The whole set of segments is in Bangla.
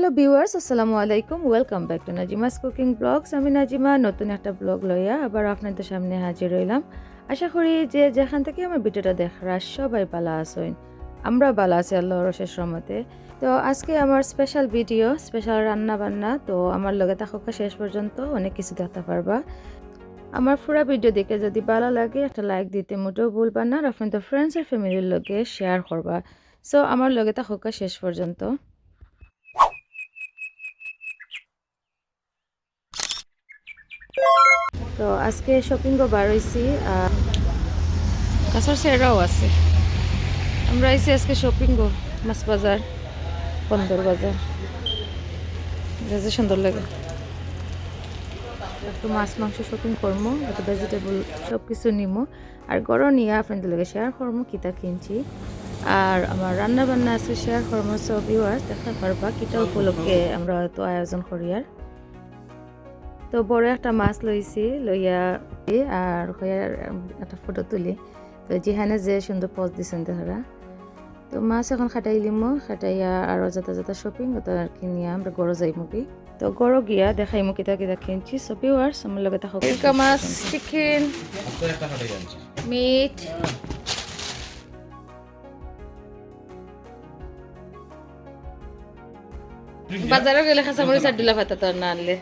হ্যালো ভিউয়ার্স, আসসালামু আলাইকুম। Welcome back to Nazima's cooking blogs. আমি নাজিমা, নতুন একটা ব্লগ লইয়া আবার আপনাদের সামনে হাজির হইলাম। আশা করি যে যেখান থেকে আমার ভিডিওটা দেখরা সবাই ভালো আসইন আমরা ভালো আছি আল্লাহর শেষ রহমতে। তো আজকে আমার স্পেশাল ভিডিও স্পেশাল রান্না বান্না তো আমার লগে থাকা শেষ পর্যন্ত অনেক কিছু দেখতে পারবা। আমার পুরা ভিডিও দেখে যদি ভালো লাগে, একটা লাইক দিতে মোটেও ভুলবা না আর আপনাদের ফ্রেন্ডস আর ফ্যামিলির লগে শেয়ার করবা। সো আমার লগে থাকা শেষ পর্যন্ত। তো আজকে শপিং বার হয়েছি কাঁচার সেরাও আছে। আমরা আইছি আজকে শপিং গো মাছ বাজার, বন্দর বাজার। যা সুন্দর লাগে। একটু মাছ, মাংস শপিং করব একটু ভেজিটেবল সব কিছু নিমো। আর গরম নিয়ে আপনাদের লগে শেয়ার করব কিতা কিনছি। আর আমার রান্না বান্না আছে শেয়ার করব সব ভিউয়ার্স দেখা পারবা কিটা উপলক্ষে আমরা হয়তো আয়োজন করি আর। তো বড় একটা মাছ লইছি লইয়া আর একটা ফটো তুলি। তো যেখানে যে সুন্দর পোজ দিছেন তাহারা। তো মাছ এখন খাটাই লিমো খাটাইয়া আর যাতা যাতা শপিং ওটা আর কি নিয়ে আমরা গড় যাইমু কি। তো গড় গিয়া দেখাইমু কিতা কিতা কিনছি সবই ওয়ার্স আমার লগে থাকো মাছ চিকেন মিট বাজারে গেলে খাসা মরিচ আর ডিলা ভাতা তো না আনলে.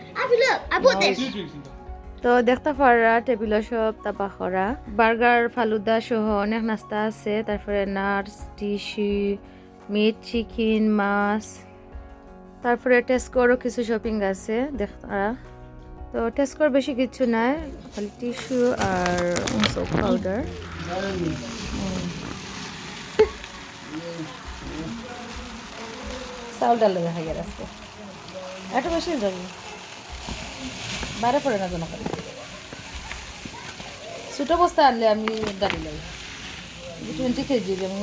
তো। দেখতে পারা টেবিল সব তাপা করা বার্গার ফালুদা সহ অনেক নাস্তা আছে তারপরে নাটস টিস্যু মিট চিকেন মাছ। তারপরে টেস্কোরও কিছু শপিং আছে দেখা তো টেস্কোর বেশি কিছু নাই খালি টিস্যু আর সোপ পাউডার চাউল ডাল দেখা গেল আজকে। এত বেশি যাবে বাইরে পড়ে না করে ছোটো বস্তা আনলে আমি গাড়ি লাই টোয়েন্টি কেজি আমি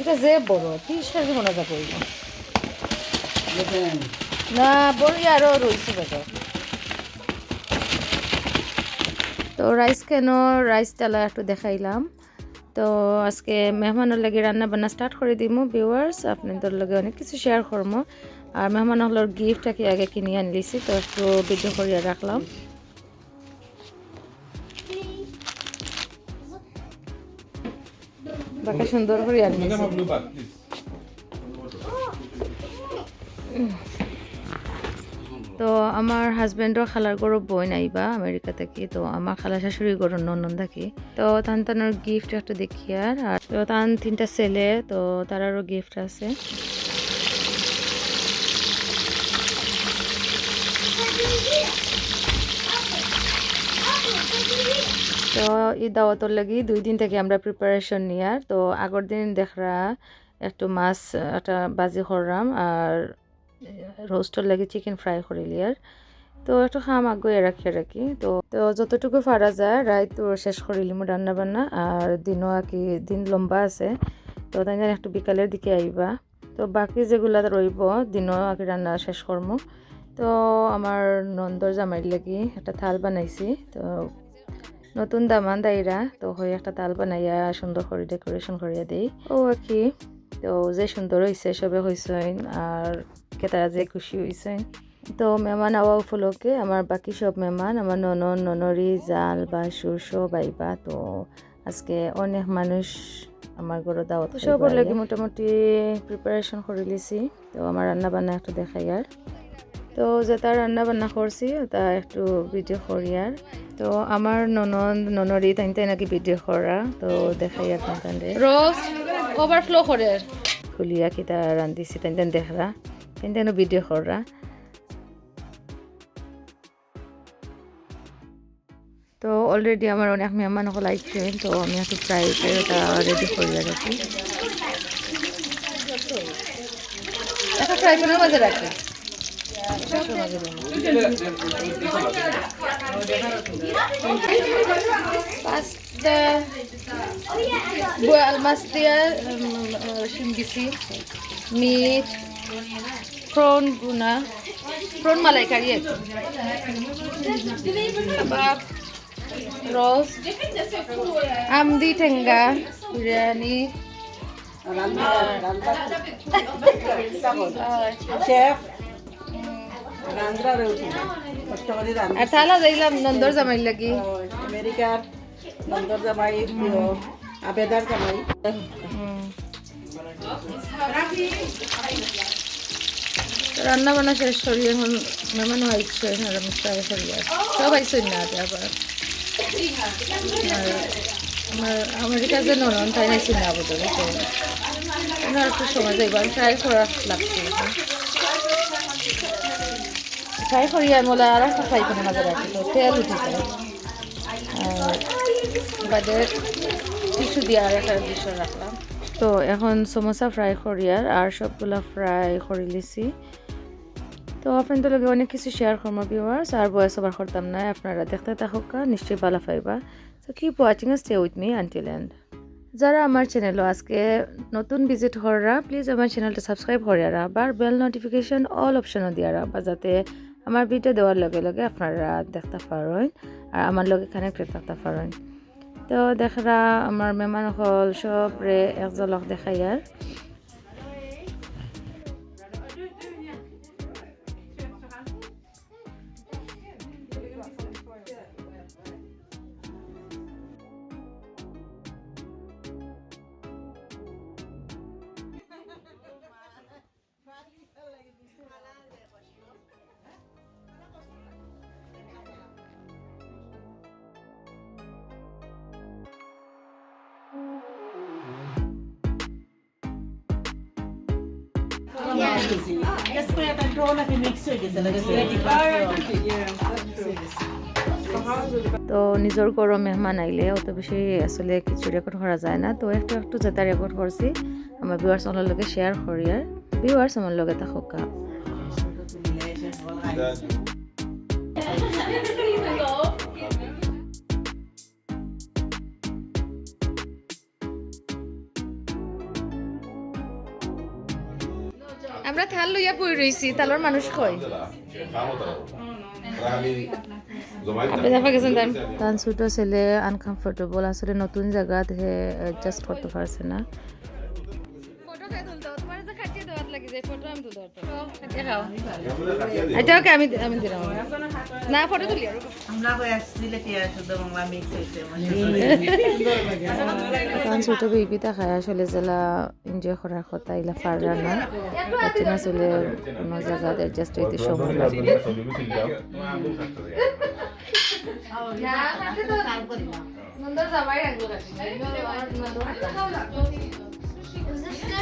এটা যে বড় তিরিশ কেজি মনে যা করব না বড় আরও রয়েছে তো রাইস কেন রাইস ডালা একটু দেখাইলাম তো আজকে মেহমানের লাগে রান্না বান্না স্টার্ট করে দিমু ভিউয়ার্স আপনাদের লগে অনেক কিছু শেয়ার করব আর মেহমান হলোর গিফটটাকে আগে কিনে আনলিছি তো একটু ভিডিও করিয়া রাখলাম বাকি সুন্দর করে আনলিছি তো আমার হাজবেন্ডর খালার গরু বই নাইবা আমেরিকা থেকে, তো আমার খালা শাশুড়ি গরু নন্দন থাকি তো তান তানোর গিফট একটা দেখি আর তো তান তিনটা ছেলে, তো তারারও গিফট আছে। তো এই দাওয়াতর লাগি দুই দিন থেকে আমরা প্রিপারেশন নিয়ার, তো আগের দিন দেখরা একটু মাছ, একটা বাজি করলাম আর রোস্টর লাগে চিকেন ফ্রাই করে লিয়ার। তো একটু খাম আগুয়ে রাখি রাখি তো তো যতটুকু পারা যায় রায় তো শেষ করিলিম রান্না বান্না আর দিনও আর কি, দিন লম্বা আছে। তো তাই একটু বিকালের দিকে আইবা। তো বাকি যেগুলা রইব, দিনও আর কি রান্না শেষ করম। তো আমার নন্দর জামাইর লাগি একটা থাল বানাইছি। তো নতুন দামান দাইরা, তো হয়ে একটা তাল বানাইয়া সুন্দর করে ডেকোরেশন করিয়া দিই। ও আর কি। তো যে সুন্দর হয়েছে সবে হয়েছেন আর তারা যে খুশি হয়েছেন তো মেহমান আওয়া উপলক্ষে আমার বাকি সব মেহমান আমার ননন ননরি জাল বা সুর সব আইবা তো আজকে অনেক মানুষ আমার ঘরে দাওয়াত তো সবর লাগে মোটামুটি প্রিপারেশন করে লিছি। তো আমার রান্না বান্না একটু দেখাই আর। তো যেটা রান্না বান্না করছি তা একটু ভিডিও করি আর। তো আমার ননদ ননরি তাই তাই নাকি ভিডিও করা তো দেখাই আর রোস্ট ওভারফ্লো করে। খুলিয়া কিতা রান্ধিছি তাই তাই দেখরা তাই তাই ভিডিও করা তো অলরেডি আমার অনেক মেহমান হল আইছে তো আমি একটু ফ্রাই ওটা রেডি করিয়া রাখি একটা ফ্রাই প্যানের মাঝে রাখি পাঁচটা বোয়াল মাছ দিয়া শিম দিছি মিট প্রন গুনা প্রন মালাইকারি আর কি কাবাব রোস্ট আমদি ঠেঙ্গা বিরিয়ানি করে আর থালা যাইলাম নন্দর জামাই লাগি আমেরিকার নন্দর জামাই আবেদার জামাই। রান্না বান্না শেষ করি, এখন ফ্রাই করি সব আইছে না আবার। আমার আমেরিকা যে নরম তাই নাইছি না তো ওনার একটু সময় যাইব আমি ট্রাই করা লাগছে। ট্রাই করি আর মোলা আর একটা ফ্রাই করে মাঝে রাখি তেল উঠেছে আর বাদে রাখলাম। তো এখন সমোসা ফ্রাই করি আর আর সবগুলা ফ্রাই করে লিছি। তো আপনাদের লগে অনেক কিছু শেয়ার করব ভিউয়ার্স আর বয়স আবার করতাম না, আপনারা দেখতে থাকুক নিশ্চয়ই ভালো পাইবা। তো keep watching stay with me until end যারা আমার চ্যানেলও আজকে নতুন ভিজিট হররা প্লিজ আমার চ্যানেলটা সাবস্ক্রাইব করিয়ারা আবার বেল নোটিফিকেশন অল অপশনও দিয়ারা বা যাতে আমার ভিডিও দেওয়ার লগে লগে আপনারা দেখতে পারেন, আর আমার লগে কানেক্টেড থাকতে পারেন। তো দেখরা আমার মেহমান হল সব রে এক জলক দেখাই আর তো নিজের গরম মেহমান আইলে অত বেশি আসলে কিছু রেকর্ড করা যায় না। তো একটু একটু যেটা করছি আমার ভিউয়ার্স আমার লগে শেয়ার করি আর ভিউয়ার্স আমার লগে থাকুক আমরা থাল লইয়া পড়ে রইছি তালর মানুষ তান তান ছোট ছেলে আনকমফোর্টেবল আসলে নতুন জায়গা হে অ্যাডজাস্ট করতে পারছে না? এটা ওকে আমি আমি দিলাম। না ফটো তুলি আর। আমরা কই আসছিলে কি শুদ্ধ বাংলা মিক্স হয়েছে কারণ ছোট বেবিটা খায়? আসলে জেলা এনজয় করার কথা ইলা পাররা না বাচ্চা না চলে কোনো জায়গাতে অ্যাডজাস্ট হইতে সময় লাগে। I want to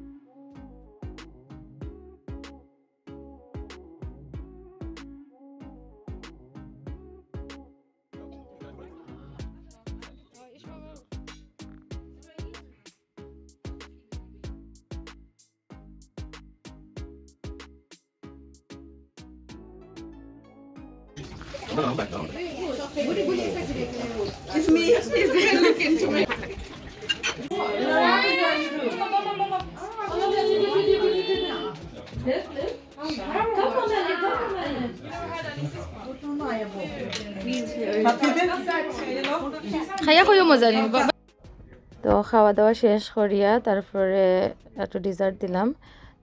No, I'm back. It's me. It's me. Me. তো খাওয়া দাওয়া শেষ করিয়া তারপরে একটু ডিজার্ট দিলাম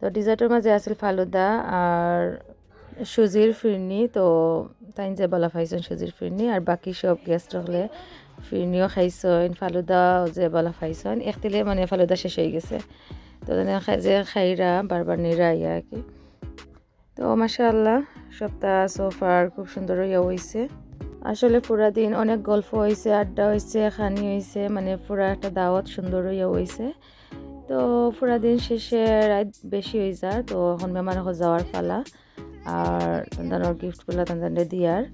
তো ডিজার্টের মাঝে আছিল ফালুদা আর সুজির ফিরনি তো তাই যে বলা পাইছেন সুজির ফিরনি, আর বাকি সব গেস্ট হলে ফিরনিও খাইছেন ফালুদাও যে বলা পাইছেন একদিলে মানে ফালুদা শেষ হয়ে গেছে। তো যে খাইরা বারবার নিরা ইয়া আর কি। তো মাশাআল্লাহ, সপ্তাহ সোফার খুব সুন্দর ইয়া হয়েছে আসলে পুরা দিন অনেক গল্প হয়েছে আড্ডা হয়েছে খানি হয়েছে মানে পুরা একটা দাওয়াত সুন্দর ইয়া হয়েছে তো পুরা দিন শেষে রাত বেশি হয়ে যায় তো এখন মেহমান যাওয়ার পালা। আর তাদের গিফটগুলো তাদের দিয়ার।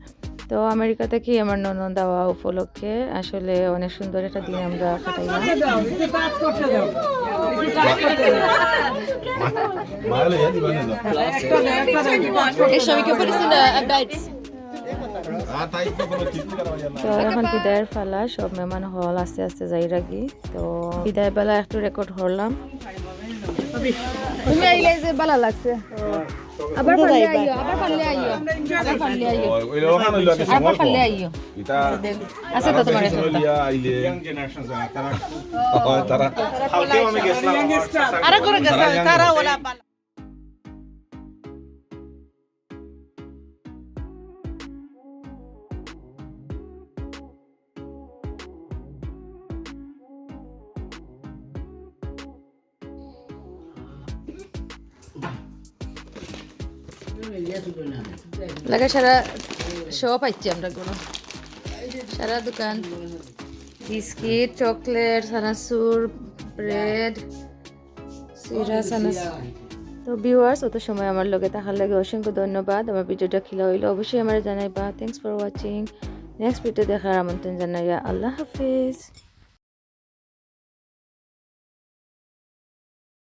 তো আমেরিকা থেকে আমার ননদ দেওয়া উপলক্ষে আসলে অনেক সুন্দর একটা দিন আমরা কাটাইলাম। তো এখন বিদায়ের পালা সব মেহমান হল আস্তে আস্তে যাই রাখি তো বিদায় বেলা একটু রেকর্ড করলাম। তুমি আইলে যে ভালো লাগছে। আবার পারলে আইও আবার পারলে আইও আবার পারলে আইও। ওই লোহান হইল আগে আবার পারলে আইও। এটা আছে তো তোমার লিয়া আইলে। হয় তারা কালকেও আমি গেছিলাম। আরে করে গেছে, তারা ওলা লাগে সারা শো পাইছি আমরা কোনো সারা দোকান। বিস্কিট, চকলেট, সানাসুর, ব্রেড, সিরা সানাসুর তো ভিউয়ার্স অত সময় আমার লগে থাকার লাগে অসংখ্য ধন্যবাদ। আমার ভিডিওটা খিলা হইলে অবশ্যই আমার জানাইবা। Thanks for watching next video দেখার আমন্ত্রণ জানাইয়া আল্লাহ হাফিজ।